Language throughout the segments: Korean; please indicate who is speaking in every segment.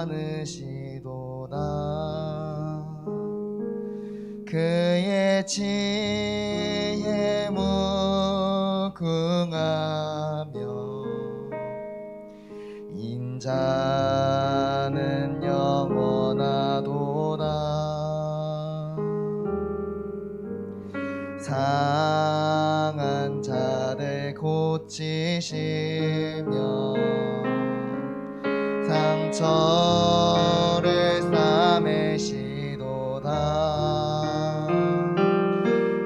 Speaker 1: 않으시도다. 그의 지혜 무궁하며 인자는 영원하도다. 상한 자를 고치시며 상처를 싸매시도다.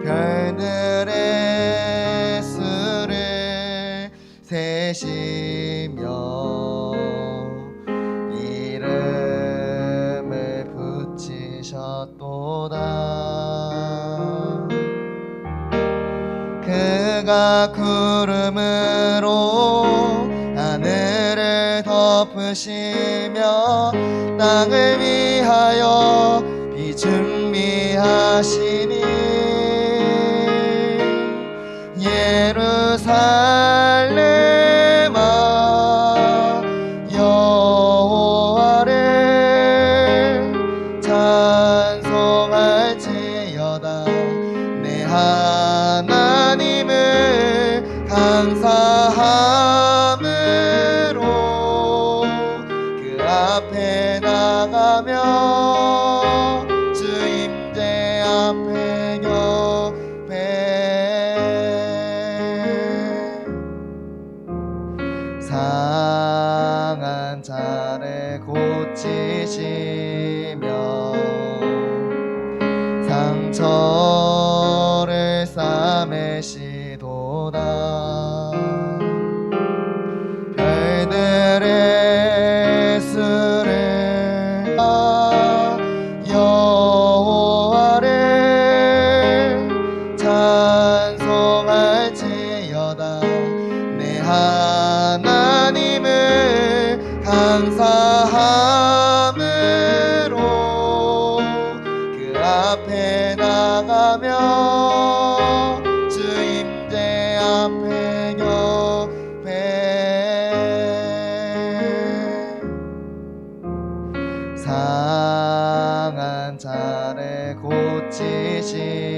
Speaker 1: 별들의 수를 세시며 이름을 붙이셨도다. 그가 구름으로 덮으시며 땅을 위하여 비 준비하시니 예루살렘아 여호와를 찬송할지어다. 내 하나님을 감사함 상한 자를 고치시며 상처를 싸매시도다. 별들의 수를 여호와를 찬송할지어다. 내 하나님을 감사함으로 그 앞에 나가며 주임제 앞에 격배 상한 자를 고치시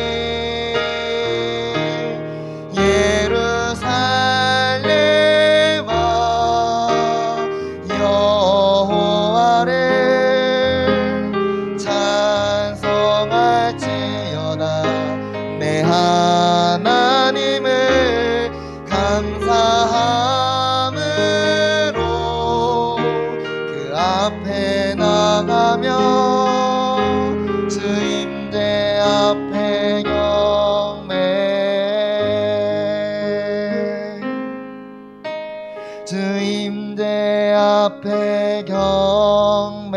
Speaker 1: 감사함으로 그 앞에 나가며 주 임대 앞에 경매. 주임대 앞에 경매